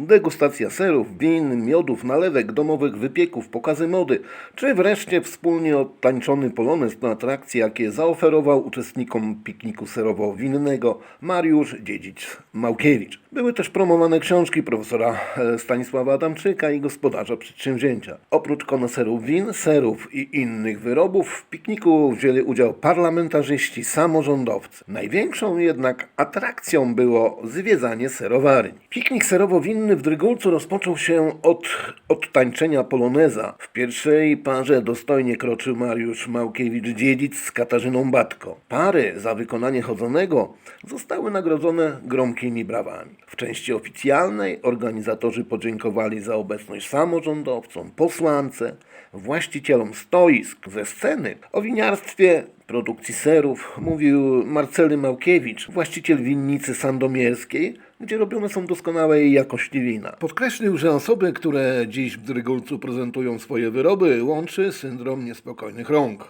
Degustacja serów, win, miodów, nalewek, domowych wypieków, pokazy mody, czy wreszcie wspólnie odtańczony polonez to atrakcje, jakie zaoferował uczestnikom pikniku serowo-winnego Mariusz Dziedzic-Małkiewicz. Były też promowane książki profesora Stanisława Adamczyka i gospodarza przedsięwzięcia. Oprócz koneserów win, serów i innych wyrobów w pikniku wzięli udział parlamentarzyści, samorządowcy. Największą jednak atrakcją było zwiedzanie serowarni. Piknik serowo-winny w Drygulcu rozpoczął się od odtańczenia poloneza. W pierwszej parze dostojnie kroczył Mariusz Małkiewicz-Dziedzic z Katarzyną Batko. Pary za wykonanie chodzonego zostały nagrodzone gromkimi brawami. W części oficjalnej organizatorzy podziękowali za obecność samorządowcom, posłance, właścicielom stoisk ze sceny. O winiarstwie, produkcji serów mówił Marcely Małkiewicz, właściciel winnicy sandomierskiej, gdzie robione są doskonałej jakości wina. Podkreślił, że osoby, które dziś w Drygulcu prezentują swoje wyroby, łączy syndrom niespokojnych rąk.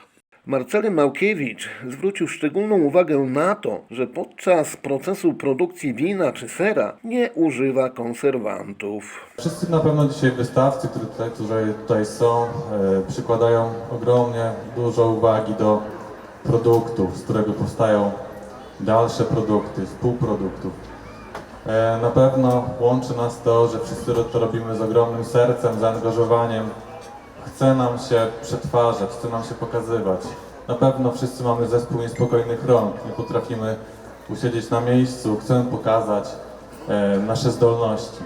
Marcely Małkiewicz zwrócił szczególną uwagę na to, że podczas procesu produkcji wina czy sera nie używa konserwantów. Wszyscy na pewno dzisiaj wystawcy, którzy tutaj, którzy tutaj są, e, przykładają ogromnie dużo uwagi do produktów, z którego powstają dalsze produkty, współproduktów. E, na pewno łączy nas to, że wszyscy to robimy z ogromnym sercem, zaangażowaniem. Chce nam się przetwarzać, chce nam się pokazywać. Na pewno wszyscy mamy zespół niespokojnych rąk, nie potrafimy usiedzieć na miejscu, chcemy pokazać e, nasze zdolności.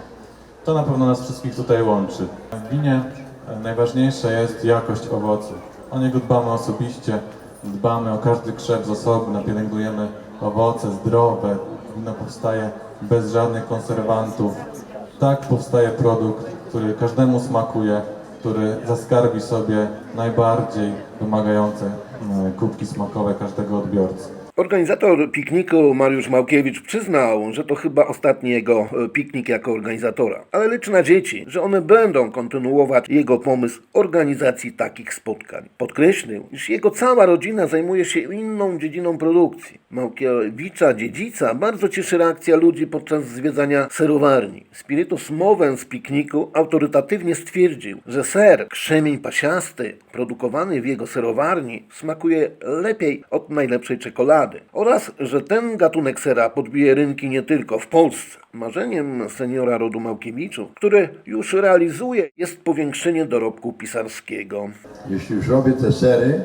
To na pewno nas wszystkich tutaj łączy. W winie e, najważniejsza jest jakość owocu. O niego dbamy osobiście, dbamy o każdy krzew z osobna, pielęgnujemy owoce zdrowe, wino powstaje bez żadnych konserwantów. Tak powstaje produkt, który każdemu smakuje, który zaskarbi sobie najbardziej wymagające e, kubki smakowe każdego odbiorcy. Organizator pikniku Mariusz Małkiewicz przyznał, że to chyba ostatni jego e, piknik jako organizatora, ale liczy na dzieci, że one będą kontynuować jego pomysł organizacji takich spotkań. Podkreślił, iż jego cała rodzina zajmuje się inną dziedziną produkcji. Małkiewicza dziedzica bardzo cieszy reakcja ludzi podczas zwiedzania serowarni. Spiritus Mowen z pikniku autorytatywnie stwierdził, że ser krzemień pasiasty produkowany w jego serowarni smakuje lepiej od najlepszej czekolady oraz, że ten gatunek sera podbije rynki nie tylko w Polsce. Marzeniem seniora rodu Małkiewiczów, który już realizuje, jest powiększenie dorobku pisarskiego. Jeśli już robię te sery,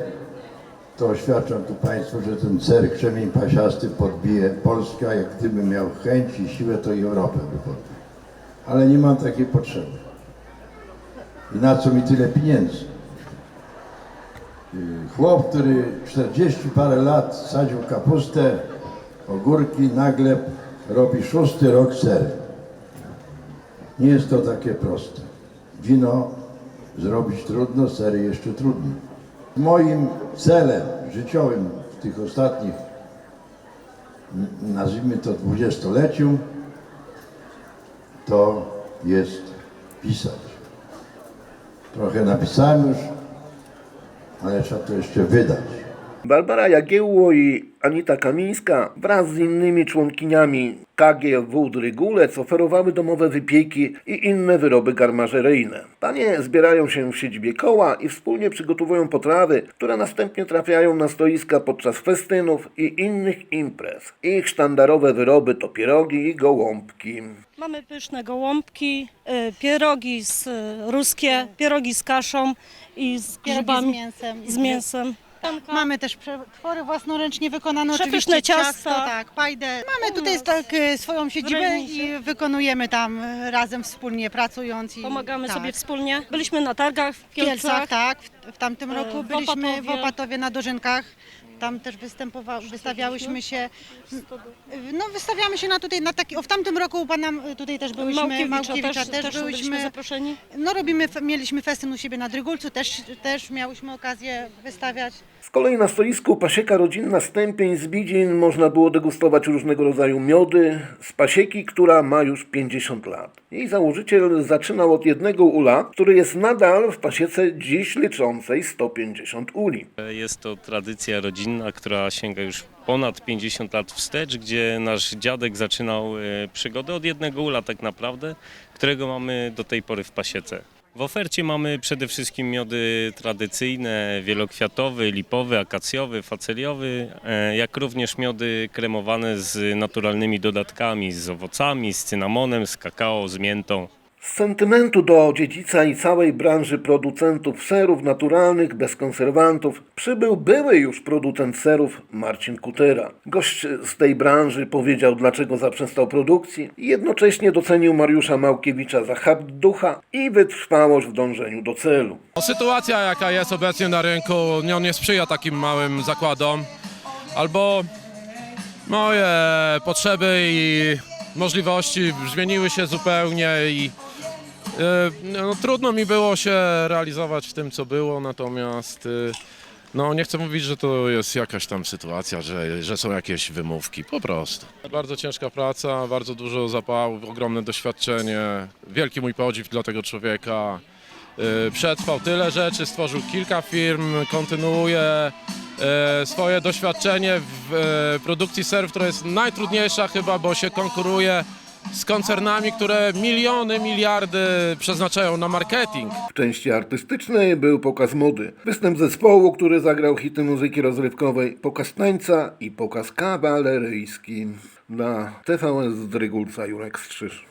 to oświadczam tu Państwu, że ten ser krzemień pasiasty podbije Polskę, a jak gdybym miał chęć i siłę, to i Europę by podbił. Ale nie mam takiej potrzeby. I na co mi tyle pieniędzy? Chłop, który 40 parę lat sadził kapustę, ogórki, nagle robi szósty rok sery. Nie jest to takie proste. Wino zrobić trudno, sery jeszcze trudniej. Moim celem życiowym w tych ostatnich, nazwijmy to dwudziestoleciu, to jest pisać. Trochę napisałem już, ale trzeba to jeszcze wydać. Barbara Jagiełło i Anita Kamińska wraz z innymi członkiniami KGW Drygulec oferowały domowe wypieki i inne wyroby garmażeryjne. Panie zbierają się w siedzibie koła i wspólnie przygotowują potrawy, które następnie trafiają na stoiska podczas festynów i innych imprez. Ich sztandarowe wyroby to pierogi i gołąbki. Mamy pyszne gołąbki, y, pierogi z y, ruskie, pierogi z kaszą i z grzybami, z mięsem. z mięsem. Mamy też przetwory własnoręcznie wykonane, Przepyszne oczywiście ciasta. ciasto, tak, pajdę. Mamy tutaj tak, swoją siedzibę i wykonujemy tam e, razem wspólnie pracując. I, Pomagamy tak. sobie wspólnie. Byliśmy na targach w W Kielcach, Kielcach. tak, w, w tamtym E, roku w byliśmy w Opatowie. Opatowie na Dożynkach. Tam też występowa- wystawiałyśmy się. No wystawiamy się na tutaj na taki. O, w tamtym roku u pana e, tutaj też byliśmy. Małkiewicza, Małkiewicza też, też, byliśmy byliśmy. zaproszeni. No robimy, mieliśmy festyn u siebie na Drygulcu, też, też miałyśmy okazję wystawiać. Z kolei na stoisku Pasieka Rodzinna Stępień z Bidzin można było degustować różnego rodzaju miody z pasieki, która ma już 50 lat. Jej założyciel zaczynał od jednego ula, który jest nadal w pasiece dziś liczącej 150 uli. Jest to tradycja rodzinna. Rodzinna, która sięga już ponad 50 lat wstecz, gdzie nasz dziadek zaczynał e, przygodę od jednego ula tak naprawdę, którego mamy do tej pory w pasiece. W ofercie mamy przede wszystkim miody tradycyjne, wielokwiatowy, lipowy, akacjowy, faceliowy, e, jak również miody kremowane z naturalnymi dodatkami, z owocami, z cynamonem, z kakao, z miętą. Z sentymentu do dziedzica i całej branży producentów serów naturalnych bez konserwantów przybył były już producent serów Marcin Kutera. Gość z tej branży powiedział, dlaczego zaprzestał produkcji i jednocześnie docenił Mariusza Małkiewicza za hart ducha i wytrwałość w dążeniu do celu. No, sytuacja, jaka jest obecnie na rynku, no, nie sprzyja takim małym zakładom. Albo moje potrzeby i możliwości zmieniły się zupełnie i no, trudno mi było się realizować w tym, co było, natomiast e, no, nie chcę mówić, że to jest jakaś tam sytuacja, że, że są jakieś wymówki, po prostu. Bardzo ciężka praca, bardzo dużo zapału, ogromne doświadczenie, wielki mój podziw dla tego człowieka. Y, Przetrwał tyle rzeczy, stworzył kilka firm, kontynuuje y, swoje doświadczenie w y, produkcji serw, która jest najtrudniejsza chyba, bo się konkuruje z koncernami, które miliony, miliardy przeznaczają na marketing. W części artystycznej był pokaz mody, występ zespołu, który zagrał hity muzyki rozrywkowej, pokaz tańca i pokaz kawaleryjski. Dla TVS z Drygulca Jurek Strzyż.